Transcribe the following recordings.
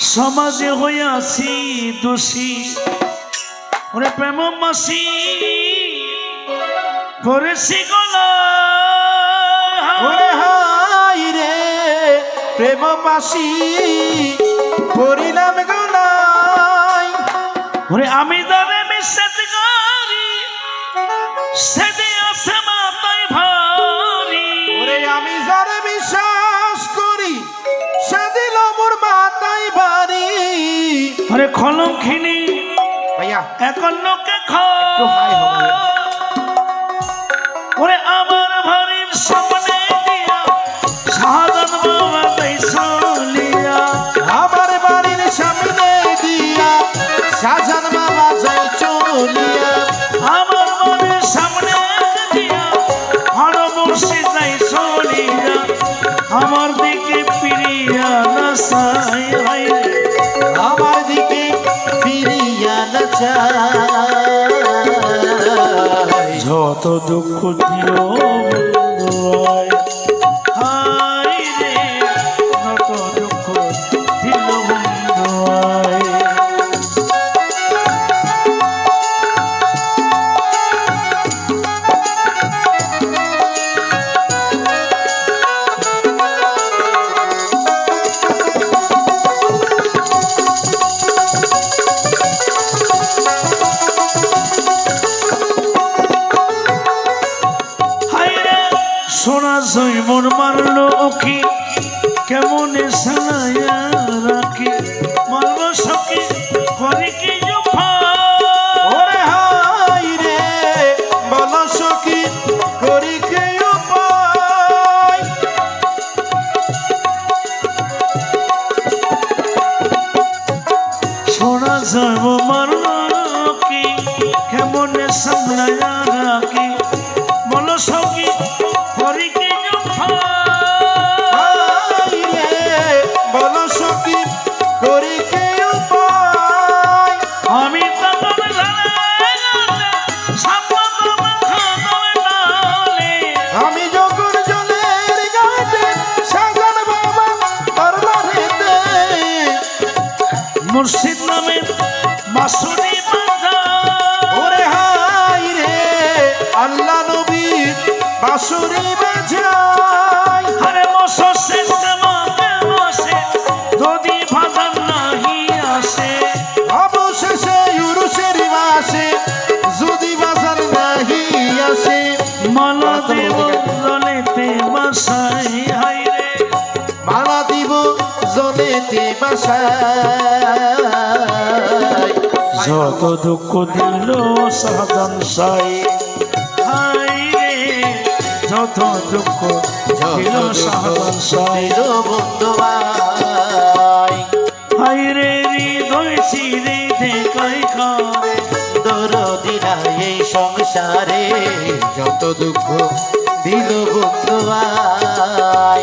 সমাজে হইয়াছি দোষী। ওরে প্রেম মাসি করেছি ওরে হাই রে প্রেম পাশি করিলাম গলাই ওরে আমি দারে মিশেজ করি সেদে ওরে খিনি। ভাইয়া। এখন লোকে হবে। ওরে আমার ভারির সামনে যত দুঃখ দিল। ওকে কেমন সালায়া রাখি? মারলো সকে করে কি জফা? ওরে হাই রে বল সখী করি কে সোনা জৈব মারলো ওকে কেমন সালায়া রাখি? বাসুরি বাজায় আরে মশো সিস্টেমাতে বসে যদি ভাদান নাহি আসে। অবশেষে ইউরুসের মাসে যদি বাজার নাহি আসে। মালা দেব জলেতে বাসাই হাই রে। মালা দিব জলেতে বাসায়। যত দুঃখ দিল সাধন সাই। যত দুঃখ ছিল সাই বন্ধুবাই। হাই রে হৃদয় চিরে দেখাই করে দরদিনা এই সংসারে। যত দুঃখ দিল বন্ধুবাই।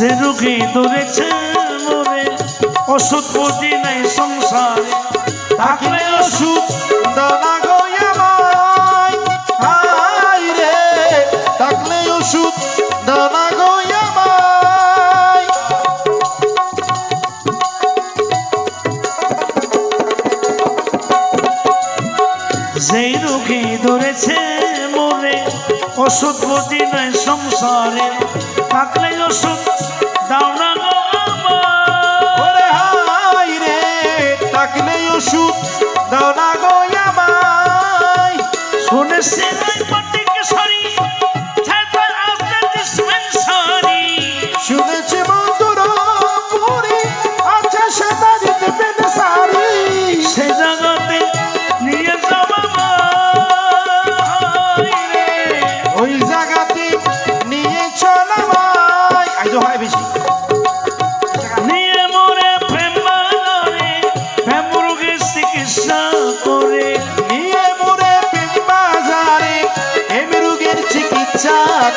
যে রোগী ধরেছে মরে ওষুধ বুঝি নাই সংসারে। থাকলে ওষুধ ওষুধ গয়ামাই যেই রোগী ধরেছে মরে ওষুধ বুঝি নাই সংসারে। থাকলে ওষুধ দাও না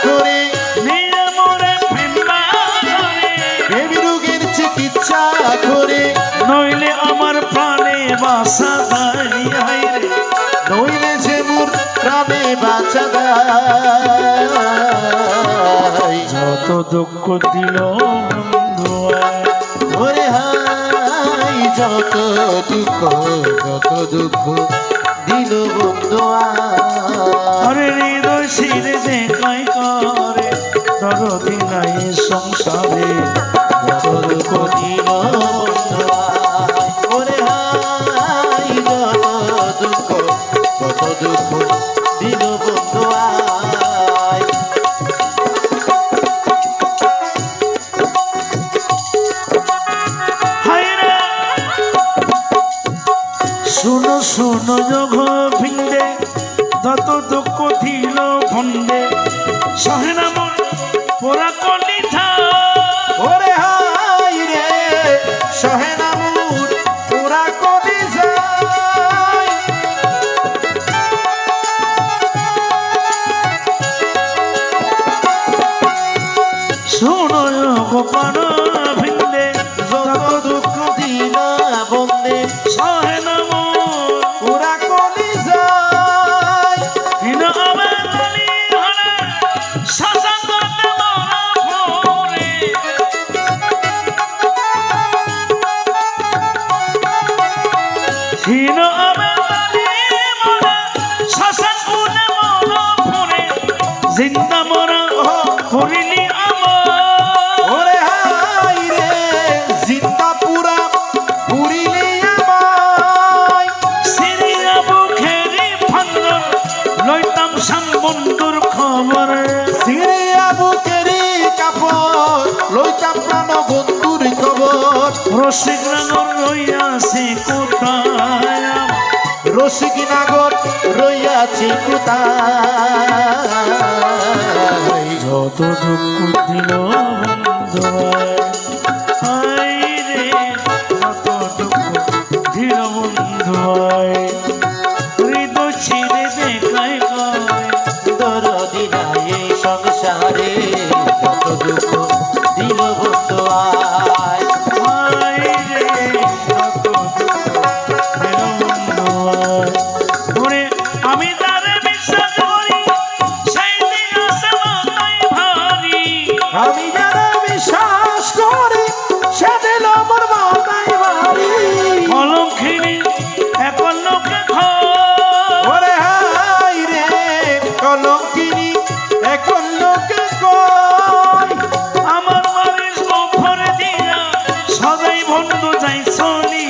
করে নিয়ে মোরে ফেম্বা করে বেবি রোগের চিকিৎসা করে। নইলে আমার প্রাণে বাসা দাই নইলে যে মোর প্রাণে বাঁচা দেয় যত দুঃখ দিল ওরে হাই যত দুঃখ যত দুঃখ দিল বন্ধু আরে হৃদয় ছিঁড়ে দেখাই করে, দরদি নাই সংসারে ওরে হাই দুঃখ, যত দুঃখ বন্ধু শুনো শুনো যোগ জিন্দা মরা করিলি ওরে হাই রে জিন্দা পুরা পুরিলে আমায়। সিরিয়া বুখেরি ফান্দর লইতাম সান বন্ধুর খবর। সিরিয়া বুকেরি কাপড় লইতাম প্রাণ বন্ধুর খবর। রসিক রাঙর আমার? রসিক নাগর রইয়াছি কোথায়? যত দুঃখ দিল বন্ধু আয় রে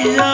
yeah.